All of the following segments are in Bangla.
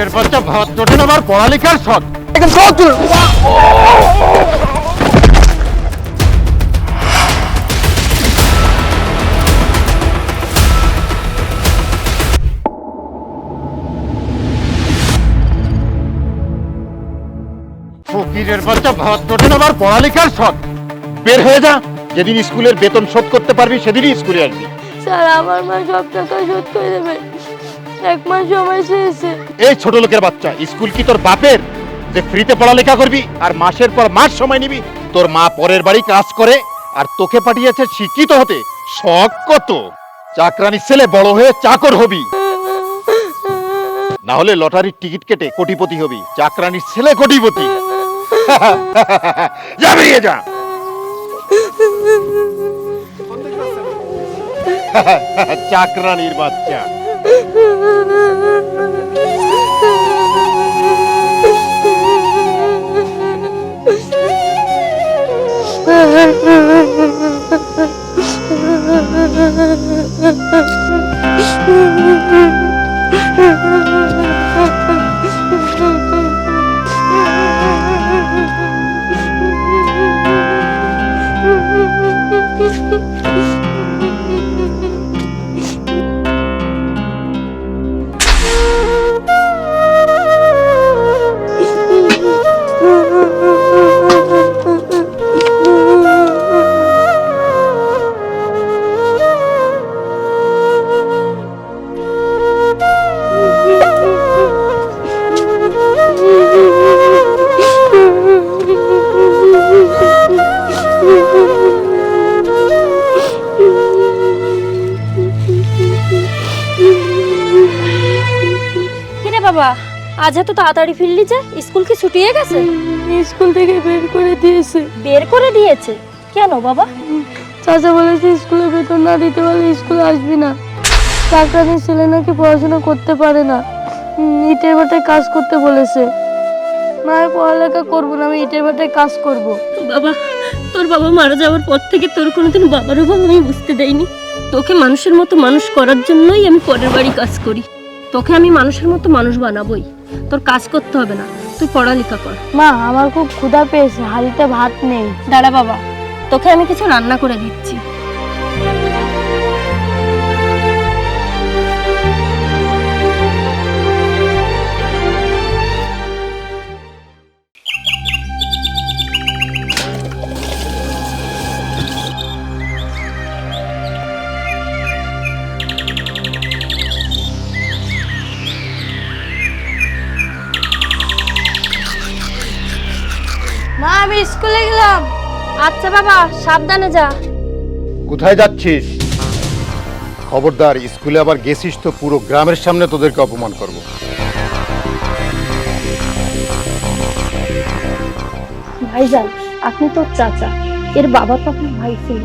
ফকিরের বাচ্চা ভাত তোটে আমার পড়ালেখার শখ। এখন ফকিরের বাচ্চা ভাত তোটে আমার পড়ালেখার শখ। বের হয়ে যা যেদিন স্কুলের বেতন শোধ করতে পারবি সেদিনই স্কুলে আসবি। স্যার আমার মা সব টাকা শোধ করে দেবে। এক মাস সময় শেষে এই ছোট লোকের বাচ্চা, স্কুল কি তোর বাপের? যে ফ্রিতে পড়ালেখা করবি আর মাসের পর মাস সময় নিবি। তোর মা পরের বাড়ি কাজ করে আর তোকে পাঠিয়েছে শিক্ষিত হতে। শখ কত? চাকরানি ছেলে বড় হয়ে চাকর হবি। না হলে লটারির টিকিট কেটে কোটিপতি হবি। চাকরানির ছেলে কোটিপতি। যা যা। চাকরানির বাচ্চা। কিরে আজ এত তাড়াতাড়ি ফিরলি যে স্কুল কি ছুটিয়ে গেছে? স্কুল থেকে বের করে দিয়েছে। বের করে দিয়েছে? কেন বাবা? চাচা বলেছে স্কুলে বেতন না দিতে পারলে স্কুলে আসবি না। চাকরানির ছেলে নাকি পড়াশোনা করতে পারে না। ইটের ভাটায় কাজ করতে বলেছে। না আমি পড়ালেখা করব না আমি ইটের ভাটায় কাজ করব। বাবা তোর বাবা মারা যাওয়ার পর থেকে তোর কোনোদিন বাবার অভাব আমি বুঝতে দেইনি। তোকে মানুষের মতো মানুষ করার জন্যই আমি পরের বাড়ি কাজ করি। তোকে আমি মানুষের মতো মানুষ বানাবোই। তোর কাজ করতে হবে না। তুই পড়ালেখা কর। মা আমার খুব ক্ষুধা পেয়েছে হাড়িতে ভাত নেই। দাঁড়া বাবা তোকে আমি কিছু রান্না করে দিচ্ছি। মা আমি স্কুলে গেলাম। আচ্ছা বাবা সাবধানে যা। কোথায় যাচ্ছিস? খবরদার স্কুলে আবার গেছিস তো পুরো গ্রামের সামনে তোদেরকে অপমান করব। ভাইজান আপনি তো চাচা এর বাবা তো আপনার ভাই ছিল।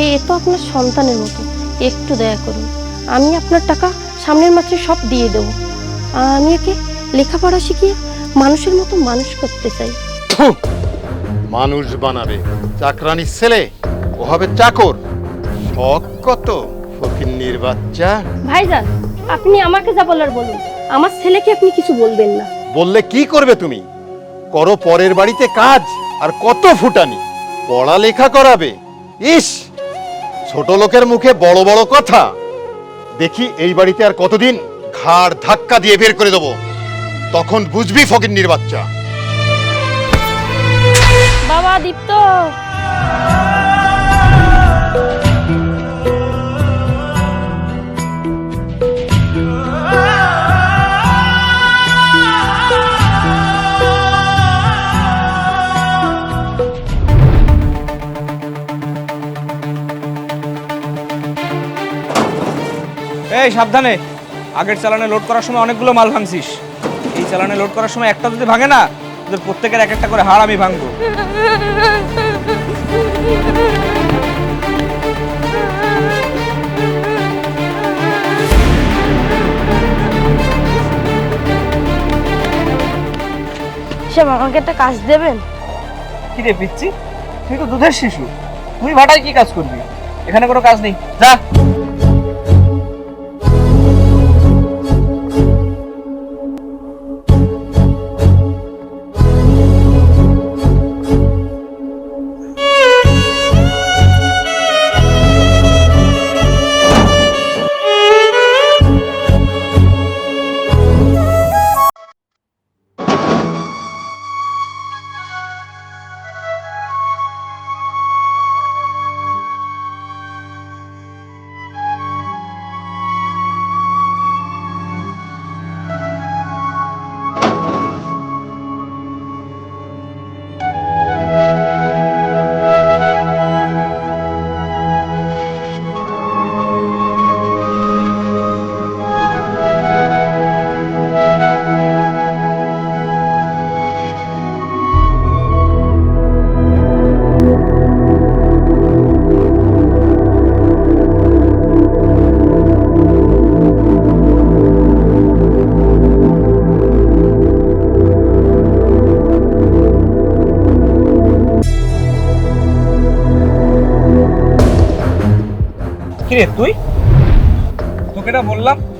এ এ তো আপনার সন্তানের মতো। একটু দয়া করুন আমি আপনার টাকা সামনের মাসে সব দিয়ে দেবো। আমি একে লেখাপড়া শিখিয়ে মানুষের মতো মানুষ করতে চাই! মানুষ বানাবে। চাকরানির ছেলে ও হবে চাকর। শখ কত ফকিন্নির বাচ্চা? ভাইজান আপনি আমাকে যা বলার বলুন। আমার ছেলেকে আপনি কিছু বলবেন না। বললে কি করবে তুমি? করো পরের বাড়িতে কাজ আর কত ফুটানি। পড়ালেখা করাবে। ইস! ছোট লোকের মুখে বড় বড় কথা। দেখি এই বাড়িতে আর কতদিন ঘাড় ধাক্কা দিয়ে বের করে দেবো। তখন বুঝবি ফকিন্নির বাচ্চা। বাবা, দীপ্ত। এই, সাবধানে। আগের চালানে লোড করার সময় অনেকগুলো মাল ভাঙছিস। এই চালানে লোড করার সময় একটা যদি ভাঙে না তোদের প্রত্যেকের এক একটা করে হাড় আমি ভাঙবো। সে আমাকে একটা কাজ দেবেন? কি রে পিচ্ছি? তুই তো দুধের শিশু। তুই ভাটায় কি কাজ করবি? এখানে কোনো কাজ নেই। যা।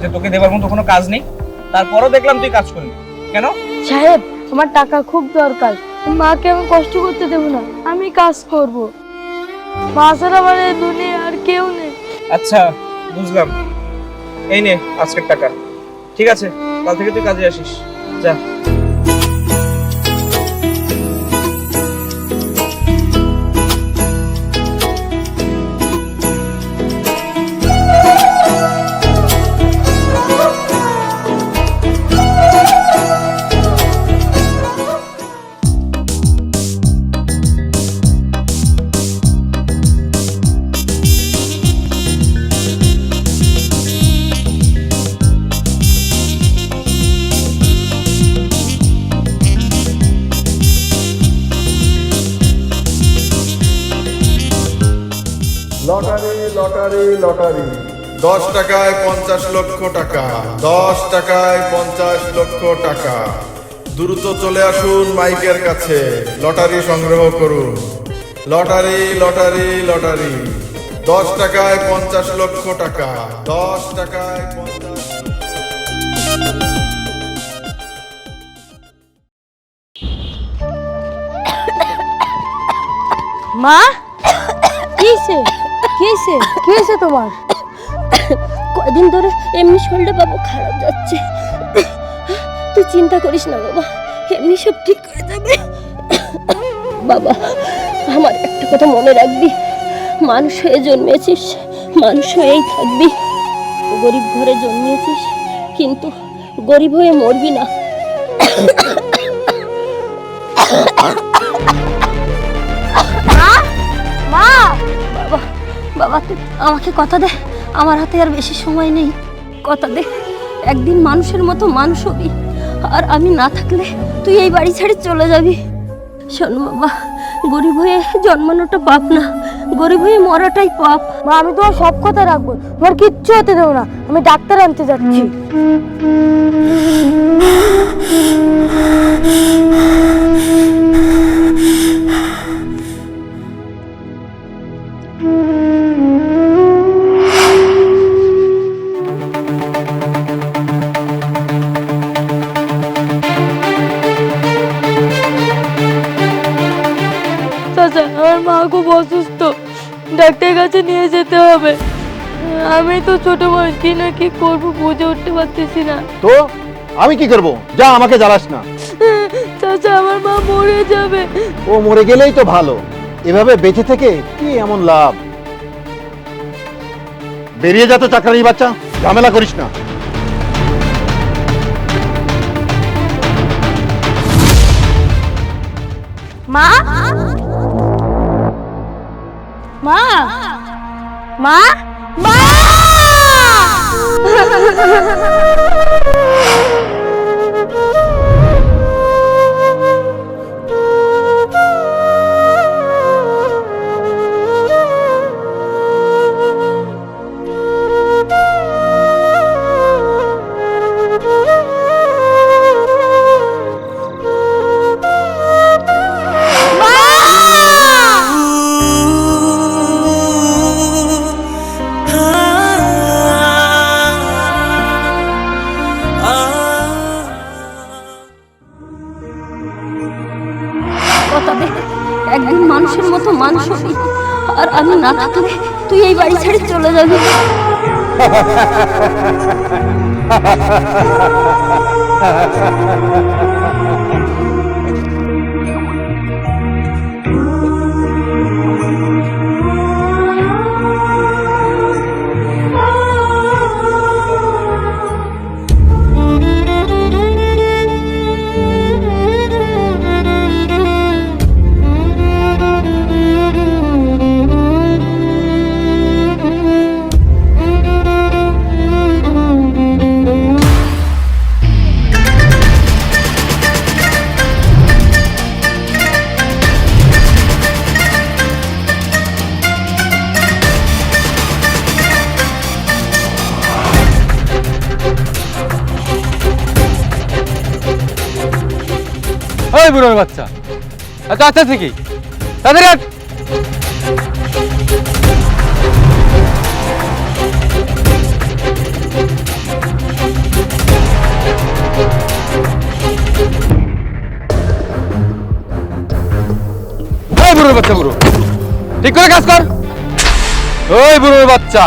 যে তোকে দেবার মতো কোনো কাজ নেই তারপরও দেখলাম তুই কাজ করলি। কেন? সাহেব আমার টাকা খুব দরকার। মাকে আমি কষ্ট করতে দেবো না আমি কাজ করব। মা ছাড়া আমার এই দুনিয়া আর কেউ নেই। আচ্ছা বুঝলাম। এই নে আজকের টাকা। ঠিক আছে কাল থেকে তুই কাজে আসিস। যা। Lottery lottery lottery. দশ টাকায় পঞ্চাশ লক্ষ টাকা। দশ টাকায় পঞ্চাশ লক্ষ টাকা। দ্রুত চলে আসুন মাইকের কাছে। লটারি সংগ্রহ করুন। Lottery lottery lottery. দশ টাকায় পঞ্চাশ লক্ষ টাকা। দশ টাকায় পঞ্চাশ মা কিসে কিসে কিসে তোমার? কদিন ধরে এমনি শরীরটা বাবু খারাপ যাচ্ছে। তুই চিন্তা করিস না বাবা এমনি সব ঠিক হয়ে যাবে। বাবা আমার একটা কথা মনে রাখবি। মানুষ হয়ে জন্মেছিস মানুষ হয়েই থাকবি। গরিব ঘরে জন্মেছিস কিন্তু গরিব হয়ে মরবি না। মা! বাবা বাবা তুই আমাকে কথা দে। আমার হাতে আর বেশি সময় নেই। কথা দে। একদিন মানুষের মতো মানুষ হবি। আর আমি না থাকলে তুই এই বাড়ি ছেড়ে চলে যাবি। শোন বাবা গরিব হয়ে জন্মানোটা পাপ না। গরিব হয়ে মরাটাই পাপ। মা আমি তোমার সব কথা রাখব তোমার কিচ্ছু হতে দেবো না। আমি ডাক্তার আনতে যাচ্ছি। নিয়ে যেতে হবে। আমি তো ছোট বয়স কি না কি করব বুঝে উঠতে পারতেছি না। তো? আমি কি করব? যা আমাকে জ্বালাস না। চাচা আমার মা মরে যাবে। ও মরে গেলেই তো ভালো। এভাবে বেঁচে থেকে কি এমন লাভ? বেরিয়ে যা তো চাকরানি বাচ্চা। ঝামেলা করিস না। মা মা! না থাকলে তুই এই বাড়ি ছেড়ে চলে যাবি। সবাই বুড়োর বাচ্চা। আচ্ছা আচ্ছা থেকে। তাদের ওই বাচ্চা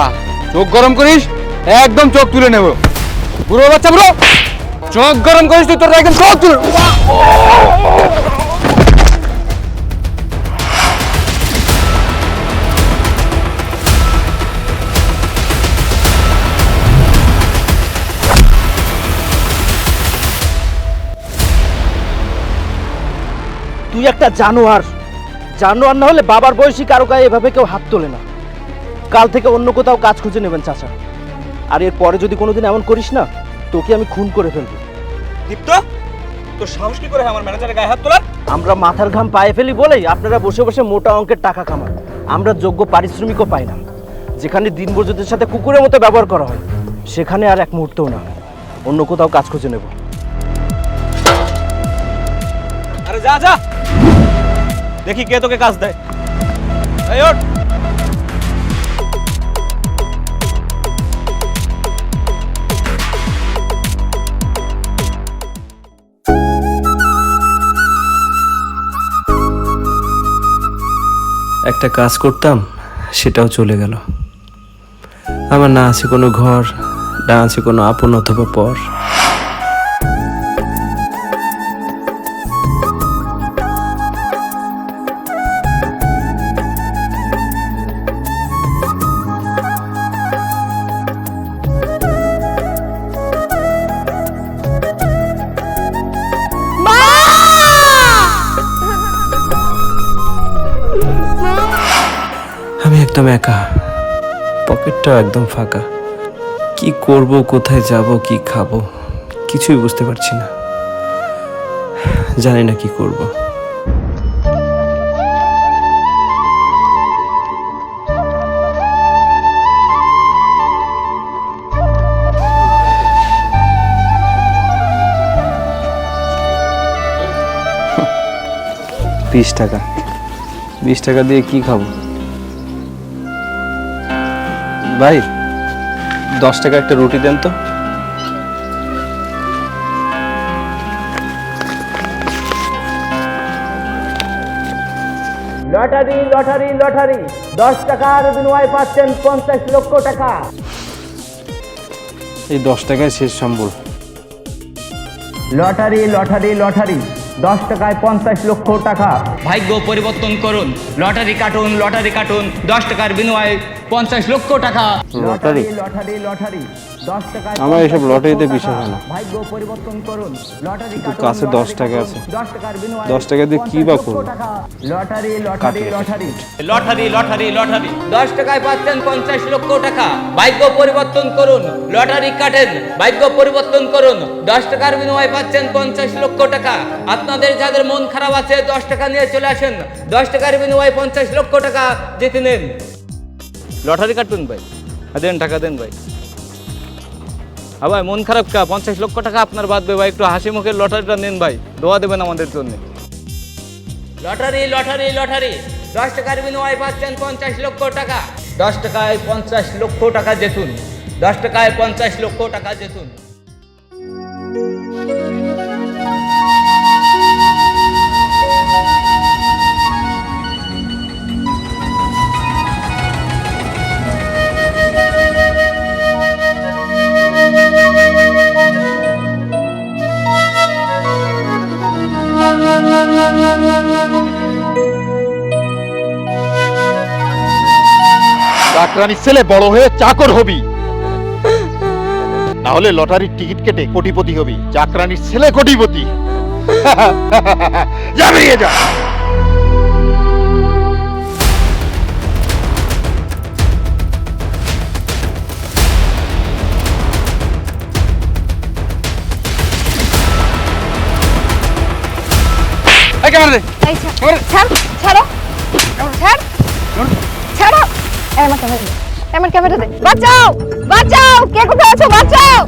চোখ গরম করিস, একদম চোখ তুলে নেব। বুড়ো বাচ্চা, বুড়ো। চোখ গরম করিস তুই, তোর একদম চোখ তুই একটা জানোয়ার। জানোয়ার না হলে বাবার বয়সী কারও গায়ে এভাবে কেউ হাত তোলে না। কাল থেকে অন্য কোথাও কাজ খুঁজে নেবেন, চাচা। আর এর পরে যদি কোনোদিন এমন করিস না তোকে আমি খুন করে ফেলব। দীপ্ত তোর সাহস কি করে আমার ম্যানেজারের গায়ে হাত তোলার? আমরা মাথার ঘাম পায়ে ফেলি বলেই আপনারা বসে বসে মোটা অঙ্কের টাকা কামান। আমরা যোগ্য পারিশ্রমিকও পাই না। যেখানে দিন মজুরদের সাথে কুকুরের মতো ব্যবহার করা হয় সেখানে আর এক মুহূর্তও না। অন্য কোথাও কাজ খুঁজে নেব। আরে যা যা। দেখি কে তোকে কাজ দেয়। এই ওঠ। একটা কাজ করতাম, সেটাও চলে গেল। আমার না আছে কোনো ঘর, না আছে কোনো আপন অথবা পর। পকেটটাও একদম ফাঁকা। কি করব, কোথায় যাব, কি খাব, কিছুই বুঝতে পারছি না। জানি না কি করব। বিশ টাকা। বিশ টাকা দিয়ে কি খাব? ভাই দশ টাকা একটা রুটি দেন তো। লটারি লটারি লটারি দশ টাকার বিনিময়ে পাচ্ছেন পঞ্চাশ লক্ষ টাকা। এই দশ টাকায় শেষ সম্বল। লটারি লটারি লটারি দশ টাকায় পঞ্চাশ লক্ষ টাকা। ভাগ্য পরিবর্তন করুন লটারি কাটুন লটারি কাটুন দশ টাকার বিনিময়ে পঞ্চাশ লক্ষ টাকা। লটারি? লটারি লটারি দশ টাকায় আমার এসব লটারিতে বিশ্বাস হয় না। ভাগ্য পরিবর্তন করুন। লটারি কাছে দশ টাকা আছে। দশ টাকার বিনিময়ে দশ টাকা দিয়ে কি বা করব? Lottery lottery lottery. Lottery lottery lottery. দশ টাকায় পাচ্ছেন পঞ্চাশ লক্ষ টাকা। ভাগ্য পরিবর্তন করুন। লটারি কাটেন। ভাগ্য পরিবর্তন করুন। দশ টাকার বিনিময়ে পাচ্ছেন পঞ্চাশ লক্ষ টাকা। আপনাদের যাদের মন খারাপ আছে দশ টাকা নিয়ে চলে আসেন। দশ টাকার বিনিময়ে পঞ্চাশ লক্ষ টাকা জিতে নেন। লটারি কাটুন ভাই। দেন টাকা দেন ভাই। হ্যাঁ ভাই, মন খারাপ কা? পঞ্চাশ লক্ষ টাকা আপনার বাদবে ভাই, একটু হাসি মুখের লটারিটা নেন ভাই, দোয়া দেবেন আমাদের জন্য। লটারি লটারি লটারি, দশ টাকার বিনিময়ে পাচ্ছেন পঞ্চাশ লক্ষ টাকা। দশ টাকায় পঞ্চাশ লক্ষ টাকা যেতুন দশ টাকায় পঞ্চাশ লক্ষ টাকা যেতুন চাকরানির ছেলে বড় হয়ে চাকর হবি। না হলে লটারির টিকিট কেটে কোটিপতি হবি। চাকরানির ছেলে কোটিপতি। যা। ক্যামেরা এই ছাড় ছাড় ছাড়ো। ছাড়। আমার ক্যামেরা দে। আমার ক্যামেরা দে। বাঁচাও! বাঁচাও! কে কোথায় আছো? বাঁচাও!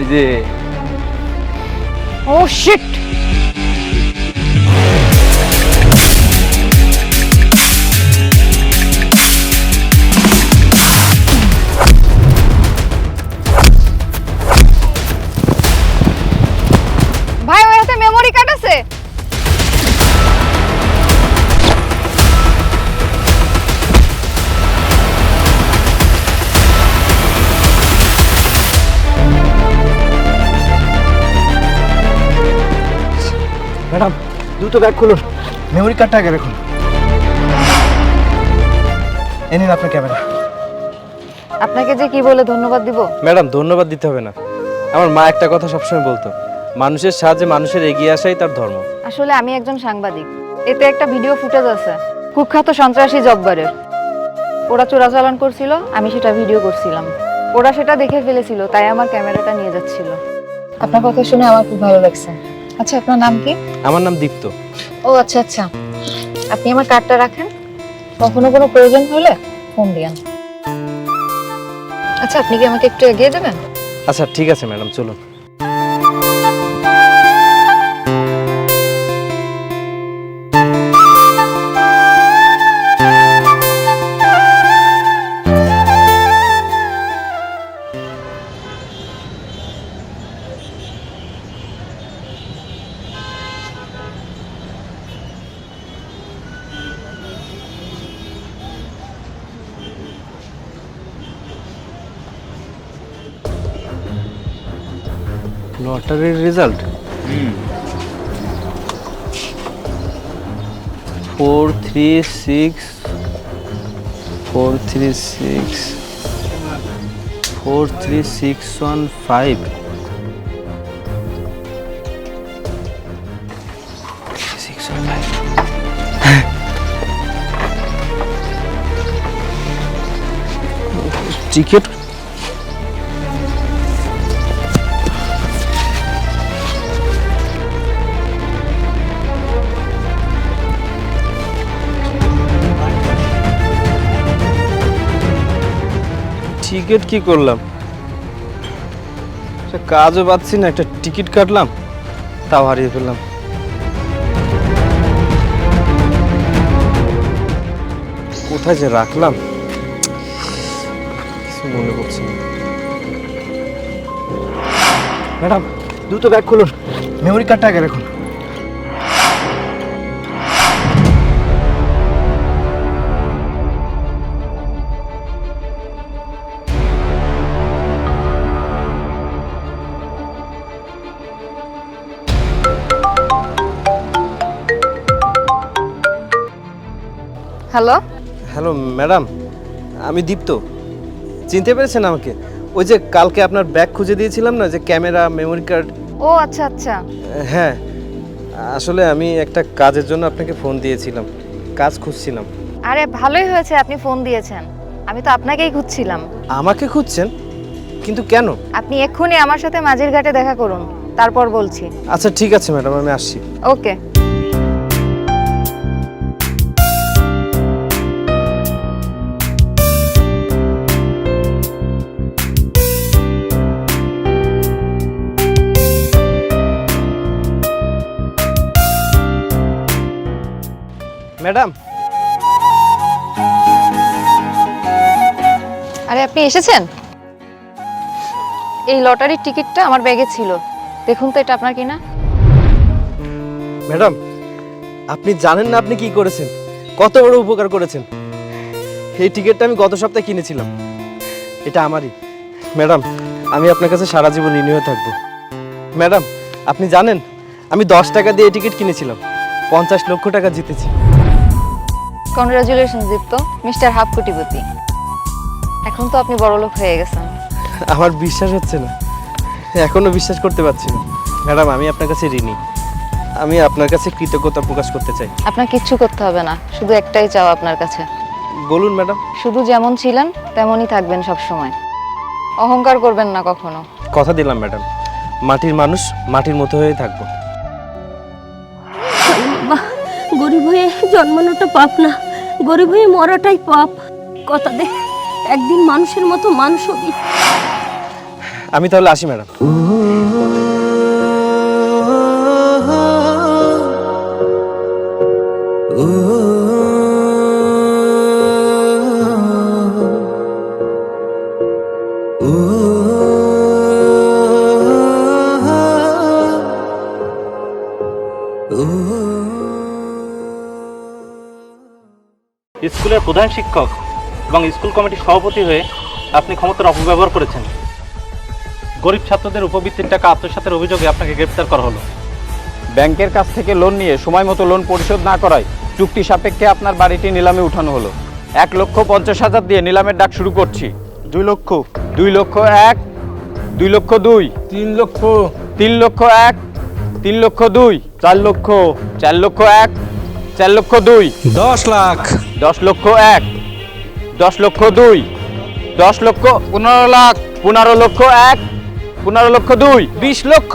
এই যে। ও শিট দ্রুত ব্যাগ খুলুন। মেমোরি কার্ডটা আগে রাখুন। এ নিন আপনার ক্যামেরা। আপনাকে যে কি বলে ধন্যবাদ দিব? ম্যাডাম ধন্যবাদ দিতে হবে না। আমার মা একটা কথা সবসময় বলতো মানুষের সাহায্যে মানুষের এগিয়ে আসাই তার ধর্ম। আসলে আমি একজন সাংবাদিক। এতে একটা ভিডিও ফুটেজ আছে। কুখ্যাত সন্ত্রাসী জব্বারের। ওরা চোরাচালান করছিল আমি সেটা ভিডিও করছিলাম। ওরা সেটা দেখে ফেলেছিল তাই আমার ক্যামেরাটা নিয়ে যাচ্ছিল। আপনার কথা শুনে আমার খুব ভালো লাগছে। আচ্ছা আপনার নাম কি? আমার নাম দীপ্ত। ও আচ্ছা আচ্ছা। আপনি আমার কার্ডটা রাখেন। কখনো কোনো প্রয়োজন হলে ফোন দিয়ান। আচ্ছা আপনি কি আমাকে একটু এগিয়ে দেবেন আচ্ছা ঠিক আছে ম্যাডাম চলুন। Result four three six four three six four three six one five ticket ticket কি করলাম? কাজও পাচ্ছি না, একটা টিকিট কাটলাম, তাও হারিয়ে ফেললাম। কোথায় যে রাখলাম? মনে করছি ম্যাডাম, দ্রুত ব্যাগ খুলুন। মেমোরি কার্ডটা আগে রাখুন। হ্যালো? Hello madam. আমি দীপ্ত। চিনতে পেরেছেন আমাকে? ওই যে কালকে আপনার ব্যাগ খুঁজে দিয়েছিলাম না যে ক্যামেরা মেমোরি কার্ড ও আচ্ছা আচ্ছা। হ্যাঁ। আসলে আমি একটা কাজের জন্য আপনাকে ফোন দিয়েছিলাম। কাজ খুঁজছিলাম। আরে ভালোই হয়েছে আপনি ফোন দিয়েছেন। আমি তো আপনাকেই খুঁজছিলাম। আমাকে খুঁজছেন? কিন্তু কেন? আপনি এক্ষুনি আমার সাথে মাঝের ঘাটে দেখা করুন। তারপর বলছি। আচ্ছা ঠিক আছে ম্যাডাম আমি আসছি। ওকে। ম্যাডাম। আরে আপনি এসেছেন? এই লটারির টিকিটটা আমার ব্যাগে ছিল। দেখুন তো এটা আপনার কিনা। ম্যাডাম আপনি জানেন না আপনি কি করেছেন? কত বড় উপকার করেছেন? এই টিকিটটা আমি গত সপ্তাহে কিনেছিলাম। এটা আমারই। ম্যাডাম আমি আপনার কাছে সারা জীবন ঋণী হয়ে থাকব। ম্যাডাম আপনি জানেন আমি দশ টাকা দিয়ে টিকিট কিনেছিলাম। পঞ্চাশ লক্ষ টাকা জিতেছি। কনগ্রাচুলেশন দীপ্ত মিস্টার হাফ কোটিপতি এখন তো আপনি বড়লোক হয়ে গেছেন। আমার বিশ্বাস হচ্ছে না। এখনও বিশ্বাস করতে পারছি না। ম্যাডাম আমি আপনার কাছে ঋণী। আমি আপনার কাছে কৃতজ্ঞতা প্রকাশ করতে চাই। আপনার কিচ্ছু করতে হবে না। শুধু একটাই চাও আপনার কাছে। বলুন ম্যাডাম। শুধু যেমন ছিলেন তেমনই থাকবেন সব সময় অহংকার করবেন না কখনো। কথা দিলাম ম্যাডাম। মাটির মানুষ মাটির মতো হয়েই থাকব। বাহ গরিব হয়ে জন্মানোটা পাপ না। গরিব হয়ে মরাটাই পাপ। কথা দে, একদিন মানুষের মতো মানুষ হবি। আমি তাহলে আসি, ম্যাডাম। স্কুলের প্রধান শিক্ষক এবং স্কুল কমিটির সভাপতি হয়ে আপনি ক্ষমতার অপব্যবহার করেছেন। গরিব ছাত্রদের উপবৃত্তির টাকা আত্মসাতের অভিযোগে আপনাকে গ্রেপ্তার করা হলো। ব্যাংকের কাছ থেকে লোন নিয়ে সময় মতো লোন পরিশোধ না করায় চুক্তি সাপেক্ষে আপনার বাড়িটি নিলামে উঠানো হলো। এক লক্ষ পঞ্চাশ হাজার দিয়ে নিলামের ডাক শুরু করছি। দুই লক্ষ। দুই লক্ষ এক দুই লক্ষ দুই তিন লক্ষ। তিন লক্ষ এক তিন লক্ষ দুই চার লক্ষ। চার লক্ষ এক চার লক্ষ দুই। দশ লাখ। দশ লক্ষ এক। দশ লক্ষ দুই। দশ লক্ষ পনেরো লাখ। পনেরো লক্ষ এক। পনেরো লক্ষ দুই। বিশ লক্ষ।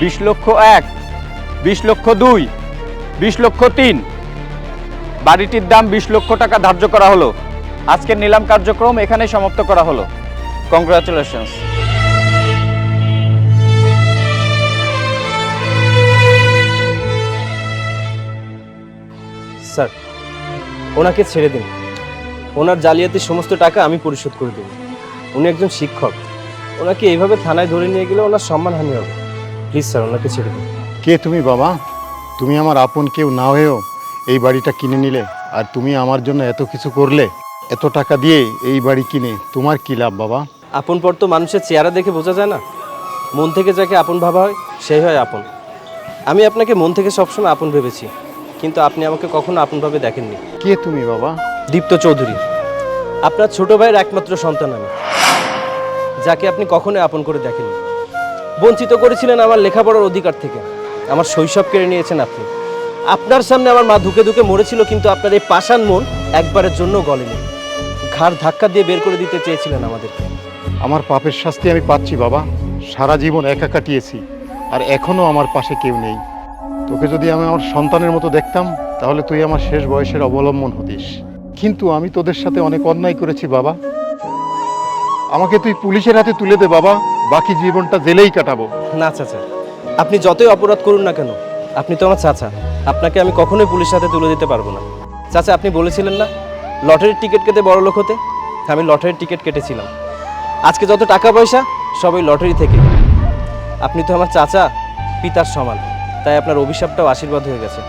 বিশ লক্ষ এক। বিশ লক্ষ দুই। বিশ লক্ষ তিন। বাড়িটির দাম বিশ লক্ষ টাকা ধার্য করা হলো। আজকের নিলাম কার্যক্রম এখানেই সমাপ্ত করা হলো। কংগ্রাচুলেশনস স্যার ওনাকে ছেড়ে দিন। ওনার জালিয়াতির সমস্ত টাকা আমি পরিশোধ করে দেবো। উনি একজন শিক্ষক। ওনাকে এইভাবে থানায় ধরে নিয়ে গেলে ওনার সম্মানহানি হবে। প্লিজ স্যার ওনাকে ছেড়ে দিন। কে তুমি বাবা? তুমি আমার আপন কেউ না হয়েও এই বাড়িটা কিনে নিলে? আর তুমি আমার জন্য এত কিছু করলে? এত টাকা দিয়ে এই বাড়ি কিনে তোমার কি লাভ বাবা? আপন পর তো মানুষের চেহারা দেখে বোঝা যায় না। মন থেকে যাকে আপন ভাবা হয় সেই হয় আপন। আমি আপনাকে মন থেকে সবসময় আপন ভেবেছি কিন্তু আপনি আমাকে কখনো আপনভাবে দেখেননি। কে তুমি বাবা? দীপ্ত চৌধুরী। আপনার ছোট ভাইয়ের একমাত্র সন্তান আমি যাকে আপনি কখনো আপন করে দেখেননি। বঞ্চিত করেছিলেন আমার লেখাপড়ার অধিকার থেকে। আমার শৈশব কেড়ে নিয়েছেন আপনি। আপনার সামনে আমার মা ধুকে ধুকে মরেছিল কিন্তু আপনার এই পাষাণ মন একবারের জন্য গলেনি। ঘাড় ধাক্কা দিয়ে বের করে দিতে চেয়েছিলেন আমাদেরকে। আমার পাপের শাস্তি আমি পাচ্ছি বাবা। সারা জীবন একা কাটিয়েছি আর এখনও আমার পাশে কেউ নেই। তোকে যদি আমি আমার সন্তানের মতো দেখতাম তাহলে তুই আমার শেষ বয়সের অবলম্বন হতিস। কিন্তু আমি তোদের সাথে অনেক অন্যায় করেছি বাবা। আমাকে তুই পুলিশের হাতে তুলে দে বাবা। বাকি জীবনটা জেলেই কাটাবো। না চাচা। আপনি যতই অপরাধ করুন না কেন আপনি তো আমার চাচা। আপনাকে আমি কখনোই পুলিশের সাথে তুলে দিতে পারব না। চাচা, আপনি বলেছিলেন না, লটারির টিকিট কেটে বড় লোক হতে? আমি লটারির টিকিট কেটেছিলাম। আজকে যত টাকা পয়সা সবই লটারি থেকে আপনি তো আমার চাচা, পিতার সমান। তাই আপনার অভিশাপটাও আশীর্বাদ হয়ে গেছে।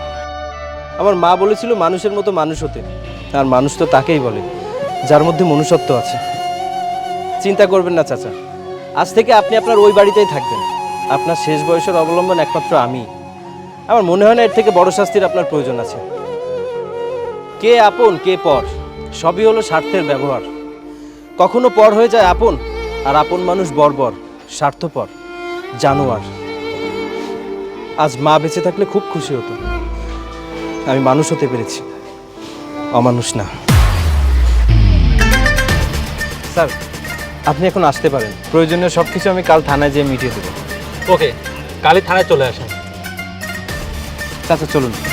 আমার মা বলেছিল মানুষের মতো মানুষ হতে। আর মানুষ তো তাকেই বলে, যার মধ্যে মনুষ্যত্ব আছে। চিন্তা করবেন না, চাচা। আজ থেকে আপনি আপনার ওই বাড়িতেই থাকবেন। আপনার শেষ বয়সের অবলম্বন একমাত্র আমি। আমার মনে হয় না এর থেকে বড় শাস্তির আপনার প্রয়োজন আছে। কে আপন, কে পর, সবই হলো স্বার্থের ব্যবহার। কখনো পর হয়ে যায় আপন, আর আপন মানুষ বর্বর, স্বার্থপর, জানোয়ার। আজ মা বেঁচে থাকলে খুব খুশি হতো। আমি মানুষ হতে পেরেছি, অমানুষ না। স্যার, আপনি এখন আসতে পারেন। প্রয়োজনীয় সব কিছু আমি কাল থানায় যেয়ে মিটিয়ে দেবো। ওকে, কালই থানায় চলে আসেন। চাচা চলুন।